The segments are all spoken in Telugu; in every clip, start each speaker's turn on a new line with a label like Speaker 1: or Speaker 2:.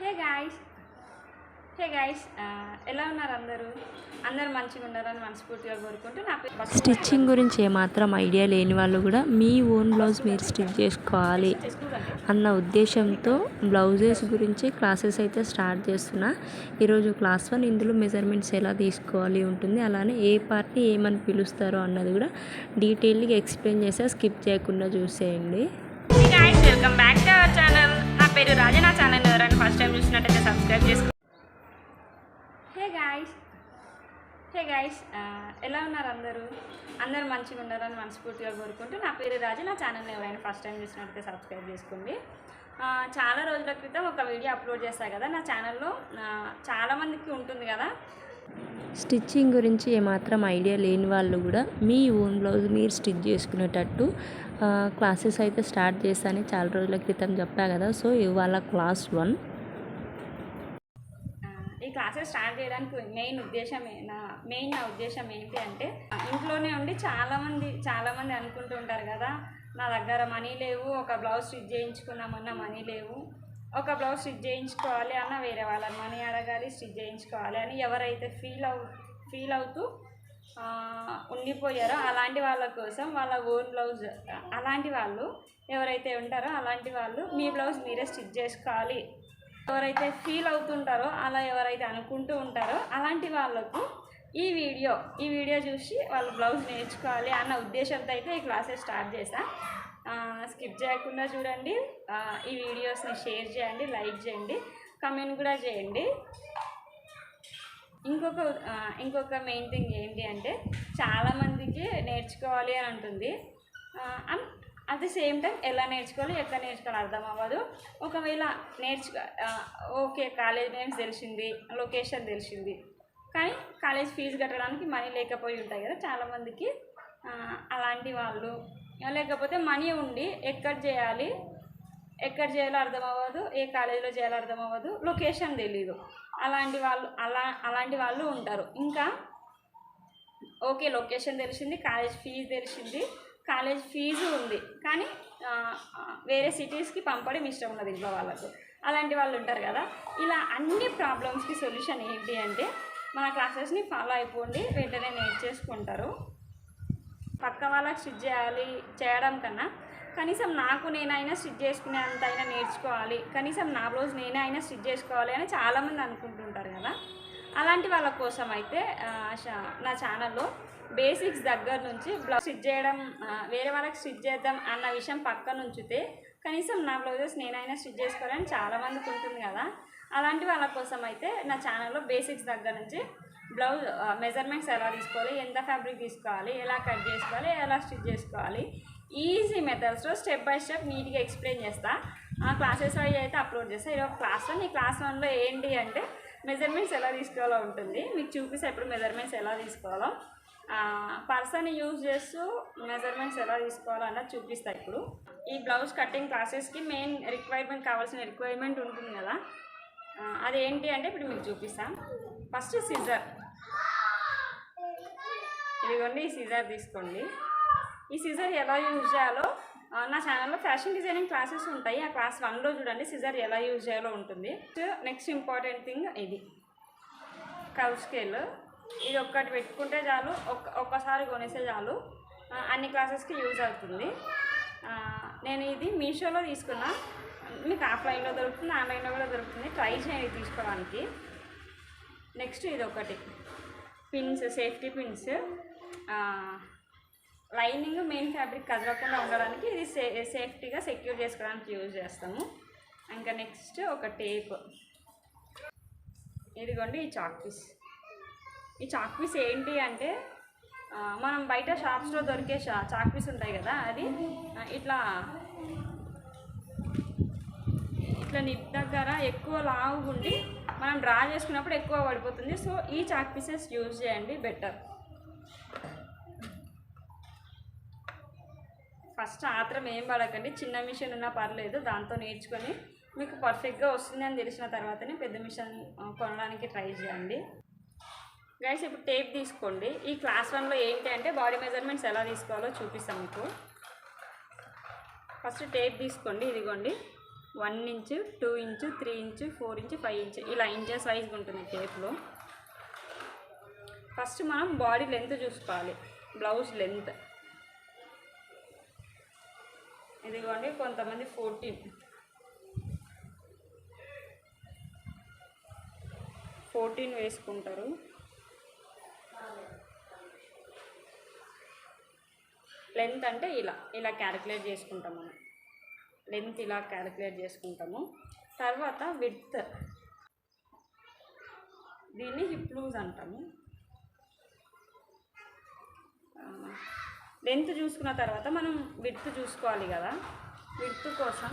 Speaker 1: హే గాయస్ హే గాయస్ ఎలా ఉన్నారు అందరూ? అందరూ మంచిగా ఉండాలని మనస్ఫూర్తిగా కోరుకుంటూ నా
Speaker 2: స్టిచ్చింగ్ గురించి ఏమాత్రం ఐడియా లేని వాళ్ళు కూడా మీ ఓన్ బ్లౌజ్ మీరు స్టిచ్ చేసుకోవాలి అన్న ఉద్దేశంతో బ్లౌజెస్ గురించి క్లాసెస్ అయితే స్టార్ట్ చేస్తున్నా. ఈరోజు క్లాస్ వన్ ఇందులో మెజర్మెంట్స్ ఎలా తీసుకోవాలి ఉంటుంది అలానే ఏ పార్ట్ని ఏమని పిలుస్తారో అన్నది కూడా డీటెయిల్గా ఎక్స్ప్లెయిన్ చేస్తే స్కిప్ చేయకుండా చూసేయండి.
Speaker 1: వెల్కమ్ బ్యాక్ నా పేరు రాజా నా ఛానల్ ఎవరైనా ఫస్ట్ టైం చూసినట్టయితే సబ్స్క్రైబ్ చేసుకో. హే గాయస్ హే గాయస్ ఎలా ఉన్నారు అందరూ? అందరూ మంచిగా ఉండాలని మనస్ఫూర్తిగా కోరుకుంటూ నా పేరు రాజా నా ఛానల్ని ఎవరైనా ఫస్ట్ టైం చూసినట్టయితే సబ్స్క్రైబ్ చేసుకోండి. ఆ, చాలా రోజుల క్రితం ఒక వీడియో అప్లోడ్ చేశాను కదా నా ఛానల్లో చాలామందికి ఉంటుంది కదా.
Speaker 2: స్టిచ్చింగ్ గురించి ఏమాత్రం ఐడియా లేని వాళ్ళు కూడా మీ ఓన్ బ్లౌజ్ మీరు స్టిచ్ చేసుకునేటట్టు క్లాసెస్ అయితే స్టార్ట్ చేశాను. చాలా రోజుల క్రితం చెప్పా కదా. సో ఇవాళ క్లాస్ వన్.
Speaker 1: ఈ క్లాసెస్ స్టార్ట్ చేయడానికి మెయిన్ ఉద్దేశం నా మెయిన్ నా ఉద్దేశం ఏంటి అంటే ఇంట్లోనే ఉండి చాలామంది చాలామంది అనుకుంటూ ఉంటారు కదా నా దగ్గర మనీ లేవు ఒక బ్లౌజ్ స్టిచ్ చేయించుకున్నామన్నా మనీ లేవు. ఒక బ్లౌజ్ స్టిచ్ చేయించుకోవాలి అన్న వేరే వాళ్ళని మనీ అడగాలి స్టిచ్ చేయించుకోవాలి అని ఎవరైతే ఫీల్ అవు ఫీల్ అవుతూ ఉండిపోయారో అలాంటి వాళ్ళ కోసం వాళ్ళ ఓన్ బ్లౌజ్ అలాంటి వాళ్ళు ఎవరైతే ఉంటారో అలాంటి వాళ్ళు మీ బ్లౌజ్ మీరే స్టిచ్ చేసుకోవాలి. ఎవరైతే ఫీల్ అవుతుంటారో అలా ఎవరైతే అనుకుంటూ ఉంటారో అలాంటి వాళ్ళకు ఈ వీడియో ఈ వీడియో చూసి వాళ్ళు బ్లౌజ్ నేర్చుకోవాలి అన్న ఉద్దేశంతో అయితే ఈ క్లాసెస్ స్టార్ట్ చేశా. స్కిప్ చేయకుండా చూడండి. ఈ వీడియోస్ని షేర్ చేయండి లైక్ చేయండి కమెంట్ కూడా చేయండి. ఇంకొక ఇంకొక మెయిన్ థింగ్ ఏంటి అంటే చాలామందికి నేర్చుకోవాలి అని ఉంటుంది and at the same time ఎలా నేర్చుకోవాలి ఎక్కడ నేర్చుకోవాలి అర్థం అవ్వదు. ఒకవేళ నేర్చుకో ఓకే కాలేజ్ నేమ్స్ తెలిసింది లొకేషన్ తెలిసింది. కానీ కాలేజ్ ఫీజు కట్టడానికి మనీ లేకపోయి ఉంటాయి కదా చాలామందికి అలాంటి వాళ్ళు. లేకపోతే మనీ ఉండి ఎక్కడ చేయాలి ఎక్కడ చేయాలో అర్థం అవ్వదు ఏ కాలేజీలో చేయాలో అర్థం అవ్వదు లొకేషన్ తెలీదు. అలాంటి వాళ్ళు అలా అలాంటి వాళ్ళు ఉంటారు. ఇంకా ఓకే లొకేషన్ తెలిసింది కాలేజ్ ఫీజు తెలిసింది కాలేజ్ ఫీజు ఉంది. కానీ వేరే సిటీస్కి పంపడం ఇష్టం ఉన్నది ఇంట్లో వాళ్ళకు. అలాంటి వాళ్ళు ఉంటారు కదా. ఇలా అన్ని ప్రాబ్లమ్స్కి సొల్యూషన్ ఏంటి అంటే మన క్లాసెస్ని ఫాలో అయిపోండి వెంటనే నేర్చేసుకుంటారు. పక్క వాళ్ళకి స్విచ్ చేయాలి చేయడం కన్నా కనీసం నాకు నేనైనా స్టిచ్ చేసుకునే అంత అయినా నేర్చుకోవాలి. కనీసం నా బ్లౌజ్ నేనే అయినా స్టిచ్ చేసుకోవాలి అని చాలామంది అనుకుంటుంటారు కదా. అలాంటి వాళ్ళ కోసం అయితే నా ఛానల్లో బేసిక్స్ దగ్గర నుంచి బ్లౌజ్ స్టిచ్ చేయడం వేరే వాళ్ళకి స్టిచ్ చేద్దాం అన్న విషయం పక్కన ఉంచితే కనీసం నా బ్లౌజెస్ నేనైనా స్టిచ్ చేసుకోవాలని చాలామందికి ఉంటుంది కదా. అలాంటి వాళ్ళ కోసం అయితే నా ఛానల్లో బేసిక్స్ దగ్గర నుంచి బ్లౌజ్ మెజర్మెంట్స్ ఎలా తీసుకోవాలి ఎంత ఫ్యాబ్రిక్ తీసుకోవాలి ఎలా కట్ చేసుకోవాలి ఎలా స్టిచ్ చేసుకోవాలి ఈజీ మెథడ్స్లో స్టెప్ బై స్టెప్ నీట్గా ఎక్స్ప్లెయిన్ చేస్తా. ఆ క్లాసెస్ వైజ్ అయితే అప్లోడ్ చేస్తా. ఈరోజు క్లాస్ వన్ ఈ క్లాస్ వన్లో ఏంటి అంటే మెజర్మెంట్స్ ఎలా తీసుకోవాలో ఉంటుంది. మీకు చూపిస్తే ఇప్పుడు మెజర్మెంట్స్ ఎలా తీసుకోవాలో. పర్సన్ యూజ్ చేస్తూ మెజర్మెంట్స్ ఎలా తీసుకోవాలో అన్నది చూపిస్తా ఇప్పుడు. ఈ బ్లౌజ్ కటింగ్ క్లాసెస్కి మెయిన్ రిక్వైర్మెంట్ కావాల్సిన రిక్వైర్మెంట్ ఉంటుంది కదా. అది అదేంటి అంటే ఇప్పుడు మీకు చూపిస్తాం. ఫస్ట్ సిజర్ ఇదిగోండి ఈ సిజర్ తీసుకోండి. ఈ సిజర్ ఎలా యూజ్ చేయాలో నా ఛానల్లో ఫ్యాషన్ డిజైనింగ్ క్లాసెస్ ఉంటాయి. ఆ క్లాస్ వన్లో చూడండి సిజర్ ఎలా యూజ్ చేయాలో ఉంటుంది. నెక్స్ట్ ఇంపార్టెంట్ థింగ్ ఇది. కవ్ స్కేల్ ఇది ఒక్కటి పెట్టుకుంటే చాలు ఒక్క ఒక్కసారి కొనేస్తే చాలు. అన్ని క్లాసెస్కి యూజ్ అవుతుంది. నేను ఇది మీషోలో తీసుకున్నా మీకు ఆఫ్లైన్లో దొరుకుతుంది ఆన్లైన్లో కూడా దొరుకుతుంది. ట్రై చేయండి తీసుకోవడానికి. నెక్స్ట్ ఇది ఒకటి. Pins safety pins lining main fabric కదలకుండా ఉండడానికి ఇది సే సేఫ్టీగా సెక్యూర్ చేసుకోవడానికి యూజ్ చేస్తాము. ఇంకా నెక్స్ట్ ఒక టేప్. ఇదిగోండి ఈ చాక్ పీస్. ఈ చాక్ పీస్ ఏంటి అంటే మనం బయట షాప్స్లో దొరికే షా చాక్ పీస్ ఉంటాయి కదా అది ఇట్లా ఇట్లా నిప్ దగ్గర ఎక్కువ లావుగా ఉండి మనం డ్రా చేసుకున్నప్పుడు ఎక్కువ పడిపోతుంది. సో ఈ చాక్ పీసెస్ యూజ్ చేయండి బెటర్. ఫస్ట్ ఆత్రం ఏం పడకండి. చిన్న మిషన్ ఉన్నా పర్లేదు దాంతో నేర్చుకొని మీకు పర్ఫెక్ట్గా వస్తుంది అని తెలిసిన తర్వాతనే పెద్ద మిషన్ కొనడానికి ట్రై చేయండి. గైస్ ఇప్పుడు టేప్ తీసుకోండి. ఈ క్లాస్ వన్లో ఏంటి అంటే బాడీ మెజర్మెంట్స్ ఎలా తీసుకోవాలో చూపిస్తాం మీకు. ఫస్ట్ టేప్ తీసుకోండి. ఇదిగోండి. One inch two inch three inch four inch five inch ఇలా ఇంచెస్ వైజ్గా ఉంటుంది టేప్లో ఫస్ట్ మనం బాడీ లెంత్ చూసుకోవాలి. బ్లౌజ్ లెంత్ ఇదిగోండి కొంతమంది ఫోర్టీన్. ఫోర్టీన్ వేసుకుంటారు. లెంత్ అంటే ఇలా ఇలా క్యాలిక్యులేట్ చేసుకుంటాం మనం. లెంత్ ఇలా క్యాలిక్యులేట్ చేసుకుంటాము. తర్వాత విడ్త్. దీన్ని హిప్ లూజ్ అంటాము. లెంత్ చూసుకున్న తర్వాత మనం విడ్త్ చూసుకోవాలి కదా. విడ్త్ కోసం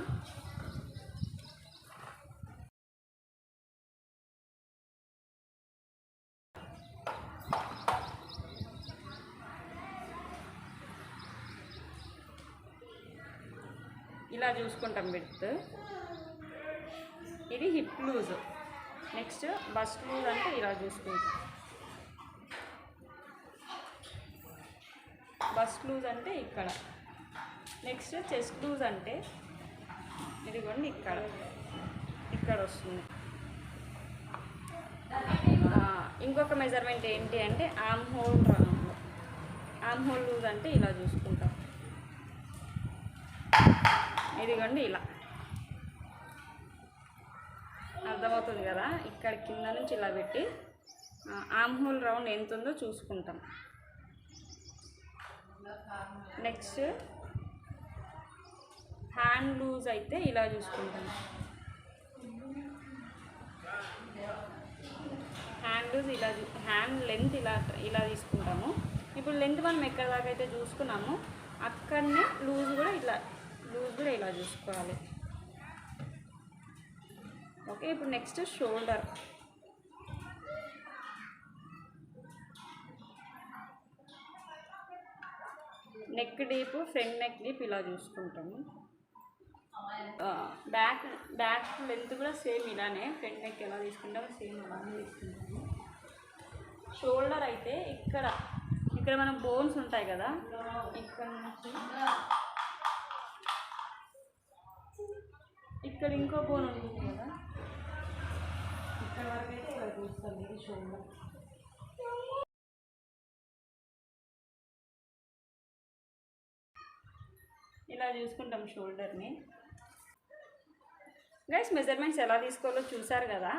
Speaker 1: ఇలా చూసుకుంటాం విడ్త్. ఇది hip loose. Next bust loose అంటే ఇలా చూసుకుంటాం. బస్ట్ లూజ్ అంటే ఇక్కడ. నెక్స్ట్ చెస్ట్ లూజ్ అంటే ఇదిగోండి ఇక్కడ. ఇక్కడ వస్తుంది. ఇంకొక మెజర్మెంట్ ఏంటి అంటే arm hole arm hole loose అంటే ఇలా చూసుకుంటాం. ఇదిగోండి ఇలా. అర్థమవుతుంది కదా? ఇక్కడ కింద నుంచి ఇలా పెట్టి ఆమ్ హోల్ రౌండ్ ఎంత ఉందో చూసుకుంటాం. నెక్స్ట్ హ్యాండ్ లూజ్ అయితే ఇలా చూసుకుంటాం. హ్యాండ్ లూజ్ ఇలా హ్యాండ్ లెంత్ ఇలా ఇలా తీసుకుంటాము. ఇప్పుడు లెంత్ మనం ఎక్కడ దాకా అయితే చూసుకున్నామో అక్కడనే లూజ్ కూడా ఇలా లూజ్ కూడా ఇలా చూసుకోవాలి. ఓకే ఇప్పుడు next shoulder. Neck deep front neck deep ఇలా చూసుకుంటాము. బ్యాక్ బ్యాక్ లెంత్ కూడా సేమ్ ఇలానే ఫ్రంట్ నెక్ ఎలా తీసుకుంటామో సేమ్ అలానే తీసుకుంటాము. షోల్డర్ అయితే ఇక్కడ ఇక్కడ మనం బోన్స్ ఉంటాయి కదా ఇక్కడ నుంచి ఇక్కడ ఇంకో బోన్ ఉంటుంది కదా. ఇక్కడ వరకు అయితే ఇక్కడ చూస్తాం ఇది షోల్డర్ ఇలా చూసుకుంటాం షోల్డర్ని. గైస్ మెజర్మెంట్స్ ఎలా తీసుకోవాలో చూసారు కదా?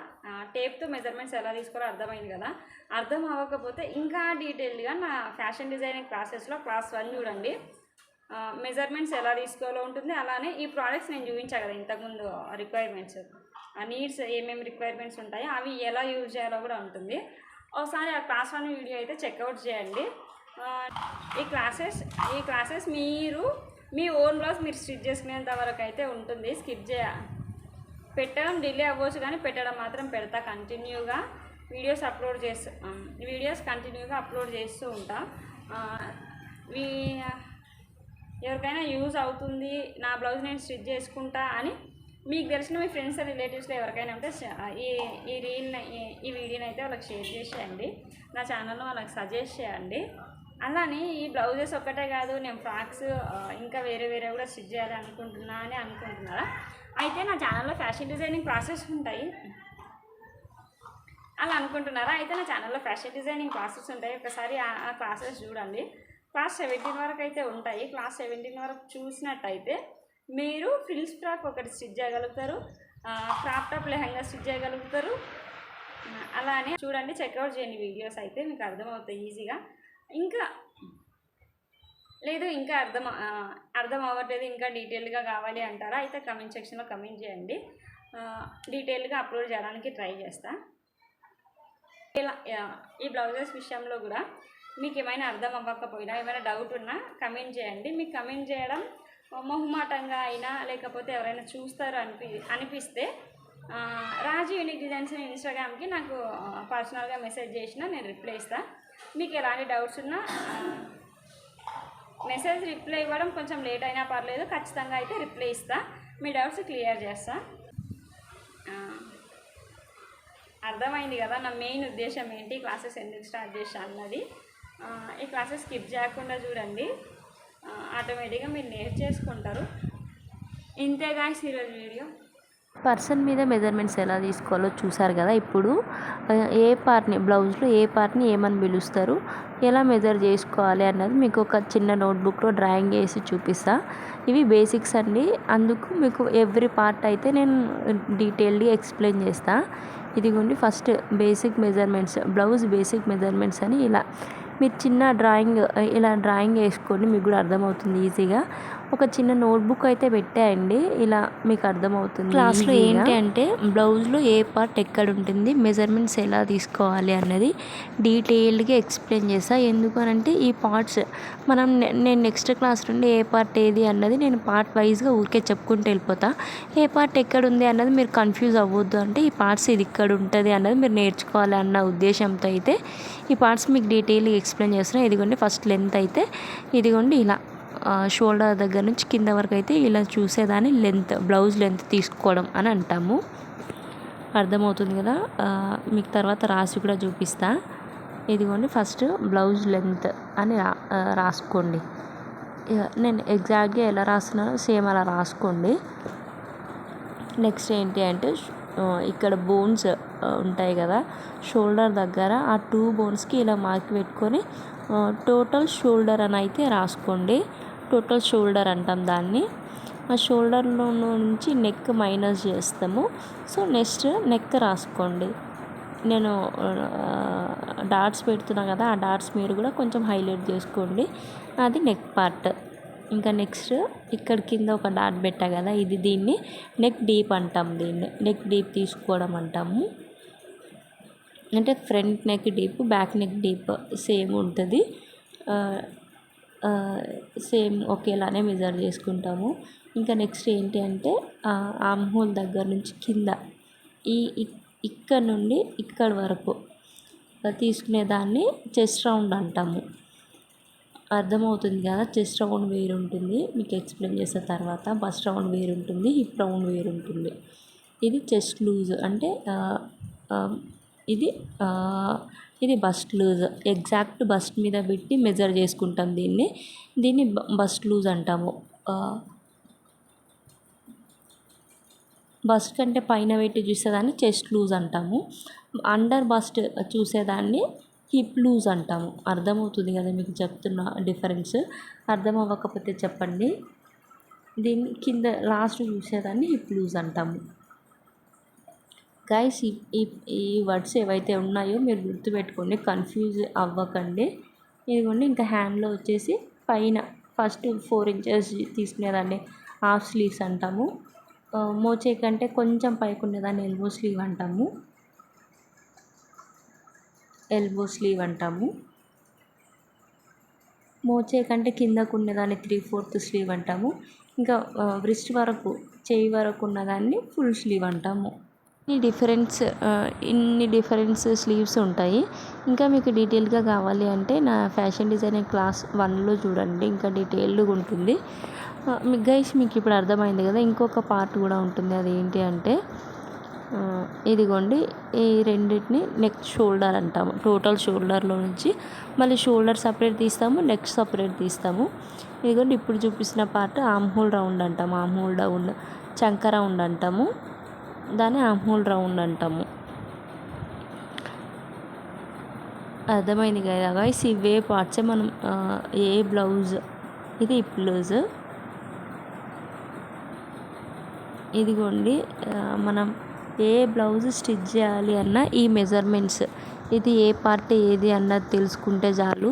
Speaker 1: టేప్తో మెజర్మెంట్స్ ఎలా తీసుకోవాలో అర్థమైంది కదా? అర్థం అవ్వకపోతే ఇంకా డీటెయిల్డ్గా నా ఫ్యాషన్ డిజైనింగ్ క్లాసెస్లో క్లాస్ వన్ చూడండి. మెజర్మెంట్స్ ఎలా తీసుకోవాలో ఉంటుంది. అలానే ఈ ప్రోడక్ట్స్ నేను చూపించా కదా ఇంతకుముందు రిక్వైర్మెంట్స్ నీడ్స్ ఏమేమి రిక్వైర్మెంట్స్ ఉంటాయో అవి ఎలా యూజ్ చేయాలో కూడా ఉంటుంది. ఒకసారి ఆ క్లాస్ వన్ వీడియో అయితే చెక్అవుట్ చేయండి. ఈ క్లాసెస్ ఈ క్లాసెస్ మీరు మీ ఓన్ బ్లౌజ్ మీరు స్టిచ్ చేసుకునేంత వరకు అయితే ఉంటుంది. స్కిప్ చేయ. పెట్టడం డిలే అవ్వచ్చు కానీ పెట్టడం మాత్రం పెడతా కంటిన్యూగా. వీడియోస్ అప్లోడ్ చేస్తూ వీడియోస్ కంటిన్యూగా అప్లోడ్ చేస్తూ ఉంటా. మీ ఎవరికైనా యూజ్ అవుతుంది నా బ్లౌజ్ నేను స్టిచ్ చేసుకుంటా అని మీకు తెలిసిన మీ ఫ్రెండ్స్ రిలేటివ్స్లో ఎవరికైనా ఉంటే ఈ ఈ రీల్ ఈ వీడియోని అయితే వాళ్ళకి షేర్ చేసేయండి. నా ఛానల్లో వాళ్ళకి సజెస్ట్ చేయండి. అలానే ఈ బ్లౌజెస్ ఒక్కటే కాదు నేను ఫ్రాక్స్ ఇంకా వేరే వేరే కూడా స్టిచ్ చేయాలి అనుకుంటున్నా అని అనుకుంటున్నారా? అయితే నా ఛానల్లో ఫ్యాషన్ డిజైనింగ్ ప్రాసెస్ ఉంటాయి. అలా అనుకుంటున్నారా? అయితే నా ఛానల్లో ఫ్యాషన్ డిజైనింగ్ క్లాసెస్ ఉంటాయి. ఒకసారి ఆ క్లాసెస్ చూడండి. క్లాస్ సెవెంటీన్ వరకు అయితే ఉంటాయి. క్లాస్ సెవెంటీన్ వరకు చూసినట్టయితే మీరు ఫ్రిల్స్ ఫ్రాక్ ఒకటి స్టిచ్ చేయగలుగుతారు. క్రాప్ టాప్ లెహంగా స్టిచ్ చేయగలుగుతారు. అలానే చూడండి చెక్అవుట్ చేయని వీడియోస్ అయితే. మీకు అర్థమవుతాయి ఈజీగా ఇంకా లేదు ఇంకా అర్థం అర్థం అవ్వట్లేదు ఇంకా డీటెయిల్గా కావాలి అంటారా? అయితే కమెంట్ సెక్షన్లో కమెంట్ చేయండి. డీటెయిల్గా అప్లోడ్ చేయడానికి ట్రై చేస్తా. ఇలా ఈ బ్లౌజెస్ విషయంలో కూడా మీకు ఏమైనా అర్థం అవ్వకపోయినా ఏమైనా డౌట్ ఉన్నా కమెంట్ చేయండి. మీకు కమెంట్ చేయడం మొహమాటంగా అయినా లేకపోతే ఎవరైనా చూస్తారు అనిపి అనిపిస్తే రాజు యూనిక్ డిజైన్స్ ఇన్స్టాగ్రామ్కి నాకు పర్సనల్గా మెసేజ్ చేసినా నేను రిప్లై ఇస్తాను మీకు ఎలాంటి డౌట్స్ ఉన్నా మెసేజ్ రిప్లై ఇవ్వడం కొంచెం లేట్ అయినా పర్లేదు. ఖచ్చితంగా అయితే రిప్లై ఇస్తా. మీ డౌట్స్ క్లియర్ చేస్తా. అర్థమైంది కదా నా మెయిన్ ఉద్దేశం ఏంటి? క్లాసెస్ ఎందుకు స్టార్ట్ చేశా అన్నది. ఈ క్లాసెస్ స్కిప్ చేయకుండా చూడండి. ఆటోమేటిక్గా మీరు నేర్చేసుకుంటారు. ఇంతే గాయస్ ఈరోజు వీడియో
Speaker 2: పర్సన్ మీద మెజర్మెంట్స్ ఎలా తీసుకోవాలో చూసారు కదా ఇప్పుడు. ఏ పార్ట్ని బ్లౌజ్లో ఏ పార్ట్ని ఏమని పిలుస్తారు ఎలా మెజర్ చేసుకోవాలి అన్నది మీకు ఒక చిన్న నోట్బుక్లో డ్రాయింగ్ వేసి చూపిస్తా. ఇవి బేసిక్స్ అండి. అందుకు మీకు ఎవ్రీ పార్ట్ అయితే నేను డీటెయిల్డ్గా ఎక్స్ప్లెయిన్ చేస్తా. ఇదిగోండి first basic measurements blouse basic measurements అని ఇలా. మీరు చిన్న డ్రాయింగ్ ఇలా డ్రాయింగ్ వేసుకోండి మీకు కూడా అర్థమవుతుంది ఈజీగా. ఒక చిన్న నోట్బుక్ అయితే పెట్టాయండి ఇలా మీకు అర్థమవుతుంది క్లాస్లో ఏంటి అంటే బ్లౌజ్లో ఏ పార్ట్ ఎక్కడ ఉంటుంది మెజర్మెంట్స్ ఎలా తీసుకోవాలి అన్నది డీటెయిల్డ్గా ఎక్స్ప్లెయిన్ చేస్తా ఎందుకు అంటే ఈ పార్ట్స్ మనం నేను నెక్స్ట్ క్లాస్ నుండి ఏ పార్ట్ ఏది అన్నది నేను పార్ట్ వైజ్గా ఊరికే చెప్పుకుంటూ వెళ్ళిపోతా. ఏ పార్ట్ ఎక్కడ ఉంది అన్నది మీరు కన్ఫ్యూజ్ అవ్వద్దు. అంటే ఈ పార్ట్స్ ఇది ఇక్కడ ఉంటుంది అన్నది మీరు నేర్చుకోవాలి అన్న ఉద్దేశంతో అయితే ఈ పార్ట్స్ మీకు డీటెయిల్గా ఎక్స్ప్లెయిన్ చేస్తున్నా. ఇదిగోండి ఫస్ట్ లెంత్ అయితే ఇదిగోండి ఇలా. షోల్డర్ దగ్గర నుంచి కింద వరకు అయితే ఇలా చూసేదాన్ని లెంత్ బ్లౌజ్ లెంత్ తీసుకోవడం అని అంటాము. అర్థమవుతుంది కదా? మీకు తర్వాత రాసి కూడా చూపిస్తా. ఇదిగోండి ఫస్ట్ బ్లౌజ్ లెంత్ అని రా రాసుకోండి. నేను ఎగ్జాక్ట్గా ఎలా రాస్తున్నానో సేమ్ అలా రాసుకోండి. నెక్స్ట్ ఏంటి అంటే ఇక్కడ బోన్స్ ఉంటాయి కదా? షోల్డర్ దగ్గర ఆ టూ బోన్స్కి ఇలా మార్క్ పెట్టుకొని టోటల్ షోల్డర్ అని అయితే రాసుకోండి. టోటల్ షోల్డర్ అంటాం దాన్ని. ఆ షోల్డర్లో నుంచి నెక్ మైనస్ చేస్తాము. సో నెక్స్ట్ నెక్ రాసుకోండి. నేను డాట్స్ పెడుతున్నా కదా ఆ డాట్స్ మీరు కూడా కొంచెం హైలైట్ చేసుకోండి. అది నెక్ పార్ట్. ఇంకా నెక్స్ట్ ఇక్కడ కింద ఒక డాట్ పెట్టా కదా ఇది దీన్ని నెక్ డీప్ అంటాం దీన్ని. నెక్ డీప్ తీసుకోవడం అంటాము. అంటే front neck deep back neck deep same ఉంటుంది. సేమ్ ఒకేలానే మెజర్ చేసుకుంటాము. ఇంకా నెక్స్ట్ ఏంటి అంటే ఆమ్ హోల్ దగ్గర నుంచి కింద ఈ ఇక్కడ నుండి ఇక్కడ వరకు తీసుకునే దాన్ని చెస్ట్ రౌండ్ అంటాము. అర్థమవుతుంది కదా? చెస్ట్ రౌండ్ వేరు ఉంటుంది. మీకు ఎక్స్ప్లెయిన్ చేసిన తర్వాత బస్ట్ రౌండ్ వేరు ఉంటుంది హిప్ రౌండ్ వేరు ఉంటుంది. ఇది చెస్ట్ లూజ్ అంటే ఇది ఇది బస్ట్ లూజ్ ఎగ్జాక్ట్ బస్ట్ మీద పెట్టి మెజర్ చేసుకుంటాం దీన్ని. దీన్ని బస్ట్ లూజ్ అంటాము. బస్ట్ కంటే పైన పెట్టి చూసేదాన్ని చెస్ట్ లూజ్ అంటాము. అండర్ బస్ట్ చూసేదాన్ని హిప్ లూజ్ అంటాము. అర్థమవుతుంది కదా మీకు చెప్తున్న డిఫరెన్స్? అర్థం అవ్వకపోతే చెప్పండి. దీన్ని కింద లాస్ట్ చూసేదాన్ని హిప్ లూజ్ అంటాము. గైస్ ఈ ఈ- వర్డ్స్ ఏవైతే ఉన్నాయో మీరు గుర్తుపెట్టుకోండి కన్ఫ్యూజ్ అవ్వకండి. ఇదిగోండి ఇంకా హ్యాండ్లో వచ్చేసి పైన ఫస్ట్ ఫోర్ ఇంచెస్ తీసుకునేదాన్ని హాఫ్ స్లీవ్స్ అంటాము. మోచే కంటే కొంచెం పైకి ఉండేదాన్ని ఎల్బో స్లీవ్ అంటాము. ఎల్బో స్లీవ్ అంటాము. మోచే కంటే కిందకు ఉన్నదాన్ని త్రీ ఫోర్త్ స్లీవ్ అంటాము. ఇంకా వ్రిస్ట్ వరకు చేయి వరకు ఉన్నదాన్ని ఫుల్ స్లీవ్ అంటాము. ఈ డిఫరెన్స్ ఇన్ని డిఫరెన్స్ స్లీవ్స్ ఉంటాయి. ఇంకా మీకు డీటెయిల్గా కావాలి అంటే నా ఫ్యాషన్ డిజైనింగ్ క్లాస్ వన్లో చూడండి. ఇంకా డీటెయిల్డ్గా ఉంటుంది. ఆ, గైస్ మీకు ఇప్పుడు అర్థమైంది కదా ఇంకొక పార్ట్ కూడా ఉంటుంది. అది ఏంటి అంటే ఇదిగోండి ఈ రెండింటిని నెక్ షోల్డర్ అంటాము. టోటల్ షోల్డర్లో నుంచి మళ్ళీ షోల్డర్ సపరేట్ తీస్తాము నెక్ సపరేట్ తీస్తాము. ఇదిగోండి ఇప్పుడు చూపిస్తున్న పార్ట్ ఆమ్ హోల్ రౌండ్ అంటాము. ఆమ్ హోల్ రౌండ్ చంక రౌండ్ అంటాము. దాన్ని ఆమ్ రౌండ్ అంటాము. అర్థమైంది కదా గైస్ ఇవే పార్ట్సే మనం ఏ బ్లౌజ్ ఇది బ్లౌజ్. ఇదిగోండి మనం ఏ బ్లౌజ్ స్టిచ్ చేయాలి అన్న ఈ మెజర్మెంట్స్. ఇది ఏ పార్ట్ ఏది అన్నది తెలుసుకుంటే చాలు.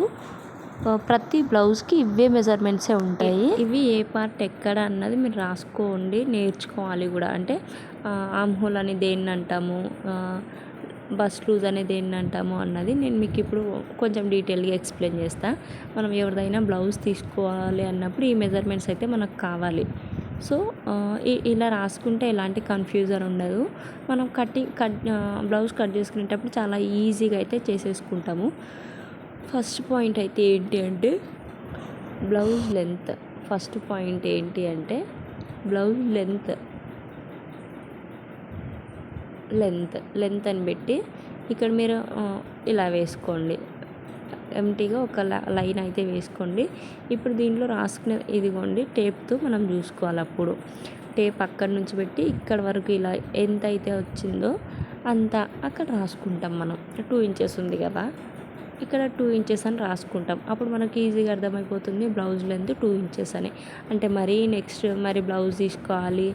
Speaker 2: ప్రతి బ్లౌజ్కి ఇవే మెజర్మెంట్సే ఉంటాయి. ఇవి ఏ పార్ట్ ఎక్కడ అన్నది మీరు రాసుకోండి నేర్చుకోవాలి కూడా. అంటే ఆమ్ హోల్ అని దేన్ని అంటాము బస్ లూజ్ అనేది దేన్ని అంటాము అన్నది నేను మీకు ఇప్పుడు కొంచెం డీటెయిల్గా ఎక్స్ప్లెయిన్ చేస్తాను మనం ఎవరిదైనా బ్లౌజ్ తీసుకోవాలి అన్నప్పుడు ఈ మెజర్మెంట్స్ అయితే మనకు కావాలి. సో ఇలా రాసుకుంటే ఎలాంటి కన్ఫ్యూజన్ ఉండదు. మనం కటింగ్ కట్ బ్లౌజ్ కట్ చేసుకునేటప్పుడు చాలా ఈజీగా అయితే చేసేసుకుంటాము. ఫస్ట్ పాయింట్ అయితే ఏంటి అంటే బ్లౌజ్ లెంత్. ఫస్ట్ పాయింట్ ఏంటి అంటే బ్లౌజ్ లెంత్. లెంత్. లెంత్ అని పెట్టి ఇక్కడ మీరు ఇలా వేసుకోండి. ఎంటీగా ఒక లైన్ అయితే వేసుకోండి. ఇప్పుడు దీంట్లో రాసుకునే ఇదిగోండి టేప్తో మనం చూసుకోవాలి అప్పుడు. టేప్ అక్కడి నుంచి పెట్టి ఇక్కడ వరకు ఇలా ఎంత అయితే వచ్చిందో అంత అక్కడ రాసుకుంటాం మనం. టూ ఇంచెస్ ఉంది కదా. ఇక్కడ టూ ఇంచెస్ అని రాసుకుంటాం. అప్పుడు మనకి ఈజీగా అర్థమైపోతుంది బ్లౌజ్ లెంత్ టూ ఇంచెస్ అని. అంటే మరీ నెక్స్ట్ మరి బ్లౌజ్ తీసుకోవాలి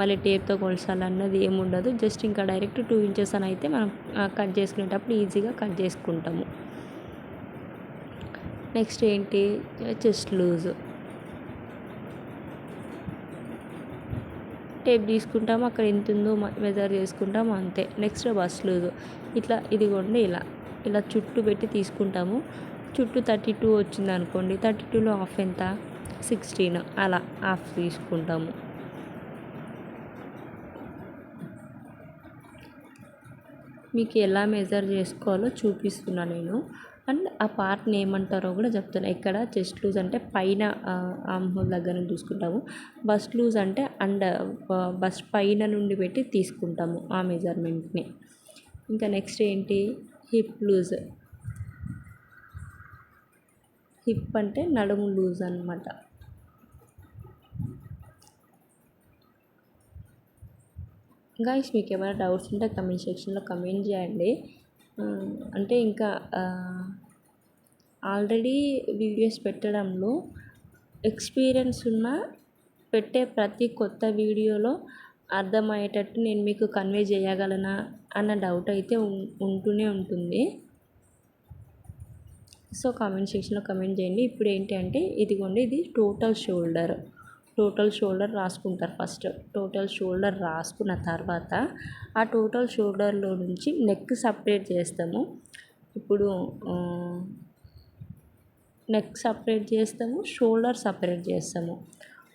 Speaker 2: మళ్ళీ టేప్తో కొలసాలన్నది ఏముండదు జస్ట్ ఇంకా డైరెక్ట్ టూ ఇంచెస్ అని అయితే మనం కట్ చేసుకునేటప్పుడు ఈజీగా కట్ చేసుకుంటాము. నెక్స్ట్ ఏంటి? చెస్ట్ లూజ్ టేప్ తీసుకుంటాము అక్కడ ఎంత ఉందో మెజర్ చేసుకుంటాము అంతే. నెక్స్ట్ బస్ లూజు ఇట్లా ఇదిగోండి ఇలా. ఇలా చుట్టూ పెట్టి తీసుకుంటాము. చుట్టూ థర్టీ టూ వచ్చింది అనుకోండి థర్టీ టూలో హాఫ్ ఎంత? సిక్స్టీన్ అలా హాఫ్ తీసుకుంటాము. మీకు ఎలా మెజర్ చేసుకోవాలో చూపిస్తున్నా నేను. అండ్ ఆ పార్ట్ని ఏమంటారో కూడా చెప్తాను ఎక్కడ చెస్ట్ లూజ్ అంటే పైన ఆమ్ హోల్ దగ్గర నుంచి చూసుకుంటాము బస్ లూజ్ అంటే అండ్ బస్ పైన నుండి పెట్టి తీసుకుంటాము ఆ మెజర్మెంట్ని. ఇంకా నెక్స్ట్ ఏంటి? Hip loose. హిప్ అంటే నడుము లూజ్ అనమాట గైస్ మీకు ఏమైనా డౌట్స్ ఉంటే కమెంట్ సెక్షన్లో కమెంట్ చేయండి. అంటే ఇంకా ఆల్రెడీ వీడియోస్ పెట్టడంలో ఎక్స్పీరియన్స్ ఉన్న పెట్టే ప్రతి కొత్త వీడియోలో అర్థమయ్యేటట్టు నేను మీకు కన్వే చేయగలనా అన్న డౌట్ అయితే ఉంటూనే ఉంటుంది. సో కామెంట్ సెక్షన్లో కమెంట్ చేయండి. ఇప్పుడు ఏంటి అంటే ఇదిగోండి ఇది టోటల్ షోల్డర్. టోటల్ షోల్డర్ రాసుకుంటారు ఫస్ట్. టోటల్ షోల్డర్ రాసుకున్న తర్వాత ఆ టోటల్ షోల్డర్లో నుంచి నెక్ సపరేట్ చేస్తాము. ఇప్పుడు నెక్ సపరేట్ చేస్తాము షోల్డర్ సపరేట్ చేస్తాము.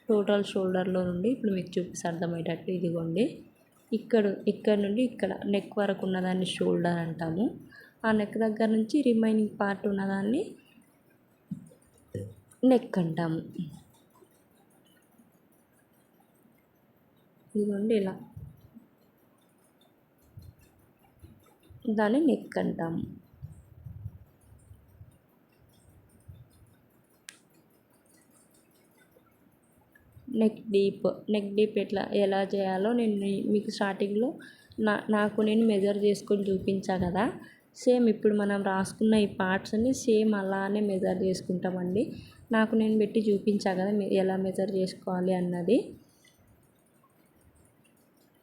Speaker 2: టోటల్ షోల్డర్లో నుండి ఇప్పుడు మీకు చూపిస్తే అర్థమయ్యేటట్టు ఇదిగోండి. ఇక్కడ ఇక్కడ నుండి ఇక్కడ నెక్ వరకు ఉన్నదాన్ని షోల్డర్ అంటాము. ఆ నెక్ దగ్గర నుంచి రిమైనింగ్ పార్ట్ ఉన్నదాన్ని నెక్ అంటాము. ఇదిగోండి ఇలా. దాన్ని నెక్ అంటాము. నెక్ డీప్ నెక్ డీప్ ఎట్లా ఎలా చేయాలో నేను మీ- మీకు స్టార్టింగ్లో నా నాకు నేను మెజర్ చేసుకొని చూపించా కదా. సేమ్ ఇప్పుడు మనం రాసుకున్న ఈ పార్ట్స్ని సేమ్ అలానే మెజర్ చేసుకుంటామండి. నాకు నేను పెట్టి చూపించా కదా ఎలా మెజర్ చేసుకోవాలి అన్నది.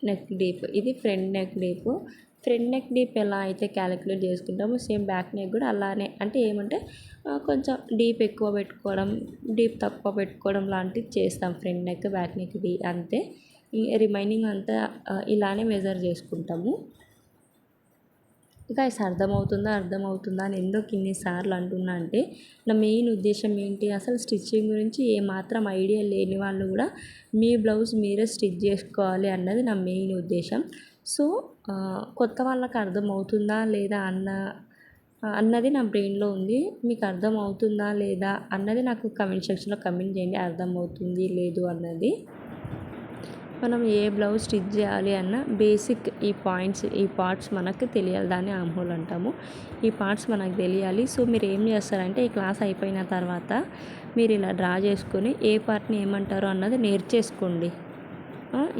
Speaker 2: నెక్ డీప్ ఇది front neck deep front neck deep ఎలా అయితే క్యాలిక్యులేట్ చేసుకుంటామో సేమ్ బ్యాక్ నెక్ కూడా అలానే. అంటే ఏమంటే కొంచెం డీప్ ఎక్కువ పెట్టుకోవడం డీప్ తక్కువ పెట్టుకోవడం లాంటివి చేస్తాం ఫ్రంట్ నెక్ బ్యాక్ నెక్ డీ అంతే. రిమైనింగ్ అంతా ఇలానే మెజర్ చేసుకుంటాము. గైస్ అర్థమవుతుందా? అర్థమవుతుందా అని ఎందుకు ఇన్నిసార్లు అంటున్నా అంటే నా మెయిన్ ఉద్దేశం ఏంటి? అసలు స్టిచ్చింగ్ గురించి ఏమాత్రం ఐడియా లేని వాళ్ళు కూడా మీ బ్లౌజ్ మీరే స్టిచ్ చేసుకోవాలి అన్నది నా మెయిన్ ఉద్దేశం. సో కొత్త వాళ్ళకి అర్థమవుతుందా లేదా అన్న అన్నది నా బ్రెయిన్లో ఉంది. మీకు అర్థమవుతుందా లేదా అన్నది నాకు కమెంట్ సెక్షన్లో కమెంట్ చేయండి. అర్థమవుతుంది లేదు అన్నది. మనం ఏ బ్లౌజ్ స్టిచ్ చేయాలి అన్న బేసిక్ ఈ పాయింట్స్ ఈ పార్ట్స్ మనకు తెలియాలి. దాన్ని ఆమ్హోల్ అంటాము. ఈ పార్ట్స్ మనకు తెలియాలి. సో మీరు ఏం చేస్తారంటే ఈ క్లాస్ అయిపోయిన తర్వాత మీరు ఇలా డ్రా చేసుకొని ఏ పార్ట్ని ఏమంటారో అన్నది నేర్చేసుకోండి.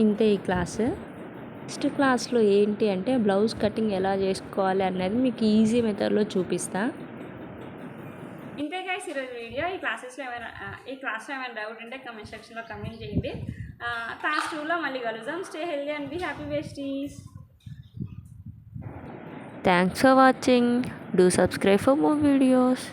Speaker 2: ఇంతే ఈ క్లాస్. నెక్స్ట్ క్లాస్లో ఏంటి అంటే బ్లౌజ్ కటింగ్ ఎలా చేసుకోవాలి అన్నది మీకు ఈజీ మెథడ్లో చూపిస్తా.
Speaker 1: ఇంతే గైస్ ఈరోజు వీడియో. ఈ క్లాసెస్లో ఏమైనా ఈ క్లాస్లో ఏమైనా డౌట్ ఉంటే కమెంట్ సెక్షన్లో కమెంట్ చేయండి. క్లాస్ టూలో మళ్ళీ కలుద్దాం. Stay healthy and be happy besties
Speaker 2: thanks for watching do subscribe for more videos